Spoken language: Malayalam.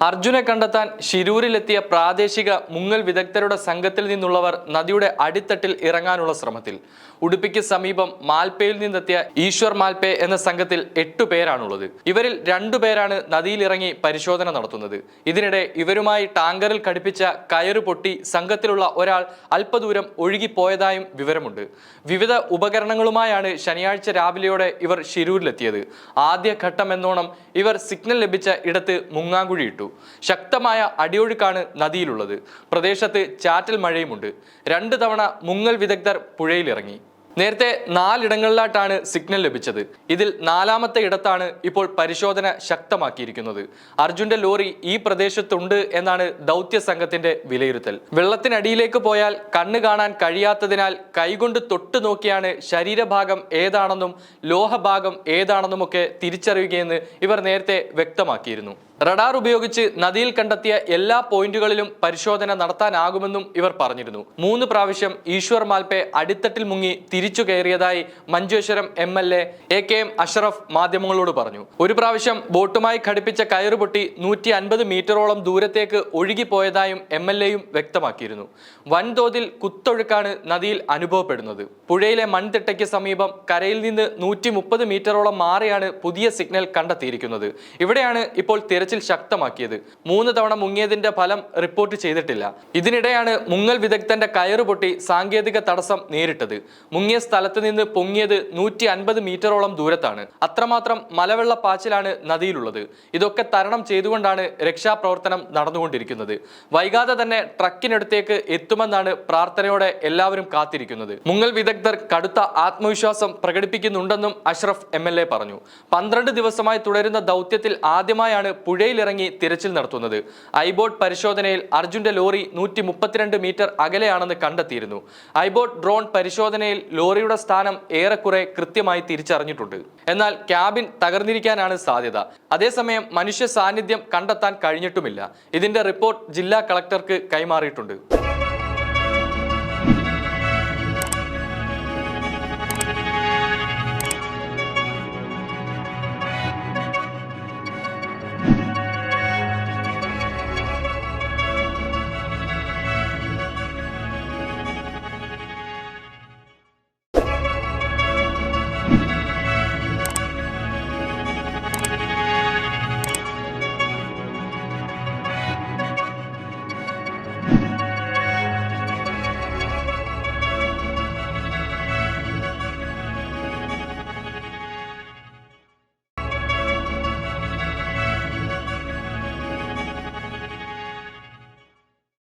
അർജുനെ കണ്ടെത്താൻ ശിരൂരിലെത്തിയ പ്രാദേശിക മുങ്ങൽ വിദഗ്ധരുടെ സംഘത്തിൽ നിന്നുള്ളവർ നദിയുടെ അടിത്തട്ടിൽ ഇറങ്ങാനുള്ള ശ്രമത്തിൽ. ഉടുപ്പിക്ക് സമീപം മാൽപ്പയിൽ നിന്നെത്തിയ ഈശ്വർ മാൽപ്പേ എന്ന സംഘത്തിൽ എട്ടു പേരാണുള്ളത്. ഇവരിൽ രണ്ടു രണ്ടുപേരാണ് നദിയിലിറങ്ങി പരിശോധന നടത്തുന്നത്. ഇതിനിടെ ഇവരുമായി ടാങ്കറിൽ ഘടിപ്പിച്ച കയറ് പൊട്ടി സംഘത്തിലുള്ള ഒരാൾ അല്പദൂരം ഒഴുകിപ്പോയതായും വിവരമുണ്ട്. വിവിധ ഉപകരണങ്ങളുമായാണ് ശനിയാഴ്ച രാവിലെയോടെ ഇവർ ശിരൂരിലെത്തിയത്. ആദ്യ ഘട്ടം എന്നോണം ഇവർ സിഗ്നൽ ലഭിച്ച ഇടത്ത് മുങ്ങാങ്കുഴിയിട്ടു ശക്തമായ അടിയൊഴുക്കാണ് നദിയിലുള്ളത്. പ്രദേശത്ത് ചാറ്റൽ മഴയുമുണ്ട്. രണ്ട് തവണ മുങ്ങൽ വിദഗ്ധർ പുഴയിലിറങ്ങി. നേരത്തെ നാലിടങ്ങളിലായിട്ടാണ് സിഗ്നൽ ലഭിച്ചത്. ഇതിൽ നാലാമത്തെ ഇടത്താണ് ഇപ്പോൾ പരിശോധന ശക്തമാക്കിയിരിക്കുന്നത്. അർജുന്റെ ലോറി ഈ പ്രദേശത്തുണ്ട് എന്നാണ് ദൗത്യ സംഘത്തിന്റെ വിലയിരുത്തൽ. വെള്ളത്തിനടിയിലേക്ക് പോയാൽ കണ്ണ് കാണാൻ കഴിയാത്തതിനാൽ കൈകൊണ്ട് തൊട്ടു നോക്കിയാണ് ശരീരഭാഗം ഏതാണെന്നും ലോഹഭാഗം ഏതാണെന്നുമൊക്കെ തിരിച്ചറിയുകയെന്ന് ഇവർ നേരത്തെ വ്യക്തമാക്കിയിരുന്നു. റഡാർ ഉപയോഗിച്ച് നദിയിൽ കണ്ടെത്തിയ എല്ലാ പോയിന്റുകളിലും പരിശോധന നടത്താനാകുമെന്നും ഇവർ പറഞ്ഞിരുന്നു. മൂന്ന് പ്രാവശ്യം ഈശ്വർ മാൽപെ അടിത്തട്ടിൽ മുങ്ങി തിരിച്ചു കയറിയതായി Manjeshwaram M L A A K M Ashraf മാധ്യമങ്ങളോട് പറഞ്ഞു. ഒരു പ്രാവശ്യം ബോട്ടുമായി ഘടിപ്പിച്ച കയറുപൊട്ടി നൂറ്റി അൻപത് മീറ്ററോളം ദൂരത്തേക്ക് ഒഴുകിപ്പോയതായും എം എൽ എയും വ്യക്തമാക്കിയിരുന്നു. വൻതോതിൽ കുത്തൊഴുക്കാണ് നദിയിൽ അനുഭവപ്പെടുന്നത്. പുഴയിലെ മൺതിട്ടയ്ക്ക് സമീപം കരയിൽ നിന്ന് നൂറ്റി മുപ്പത് മീറ്ററോളം മാറിയാണ് പുതിയ സിഗ്നൽ കണ്ടെത്തിയിരിക്കുന്നത്. ഇവിടെയാണ് ഇപ്പോൾ ശക്തമാക്കിയത്. മൂന്ന് തവണ മുങ്ങിയതിന്റെ ഫലം റിപ്പോർട്ട് ചെയ്തിട്ടില്ല. ഇതിനിടെയാണ് മുങ്ങൽ വിദഗ്ധന്റെ കയറ് പൊട്ടി സാങ്കേതിക തടസ്സം നേരിട്ടത്. മുങ്ങിയ സ്ഥലത്ത് നിന്ന് പൊങ്ങിയത് നൂറ്റി അൻപത് മീറ്ററോളം ദൂരത്താണ്. അത്രമാത്രം മലവെള്ള പാച്ചിലാണ് നദിയിലുള്ളത്. ഇതൊക്കെ തരണം ചെയ്തുകൊണ്ടാണ് രക്ഷാപ്രവർത്തനം നടന്നുകൊണ്ടിരിക്കുന്നത്. വൈകാതെ തന്നെ ട്രക്കിനടുത്തേക്ക് എത്തുമെന്നാണ് പ്രാർത്ഥനയോടെ എല്ലാവരും കാത്തിരിക്കുന്നത്. മുങ്ങൽ വിദഗ്ധർ കടുത്ത ആത്മവിശ്വാസം പ്രകടിപ്പിക്കുന്നുണ്ടെന്നും അഷ്റഫ് എം പറഞ്ഞു. പന്ത്രണ്ട് ദിവസമായി തുടരുന്ന ദൗത്യത്തിൽ ആദ്യമായാണ് പുഴയിലിറങ്ങി തിരച്ചിൽ നടത്തുന്നത്. ഐബോട്ട് പരിശോധനയിൽ അർജുന്റെ ലോറി നൂറ്റി മുപ്പത്തിരണ്ട് മീറ്റർ അകലെയാണെന്ന് കണ്ടെത്തിയിരുന്നു. ഐബോട്ട് ഡ്രോൺ പരിശോധനയിൽ ലോറിയുടെ സ്ഥാനം ഏറെക്കുറെ കൃത്യമായി തിരിച്ചറിഞ്ഞിട്ടുണ്ട്. എന്നാൽ ക്യാബിൻ തകർന്നിരിക്കാനാണ് സാധ്യത. അതേസമയം മനുഷ്യ സാന്നിധ്യം കണ്ടെത്താൻ കഴിഞ്ഞിട്ടുമില്ല. ഇതിന്റെ റിപ്പോർട്ട് ജില്ലാ കളക്ടർക്ക് കൈമാറിയിട്ടുണ്ട്.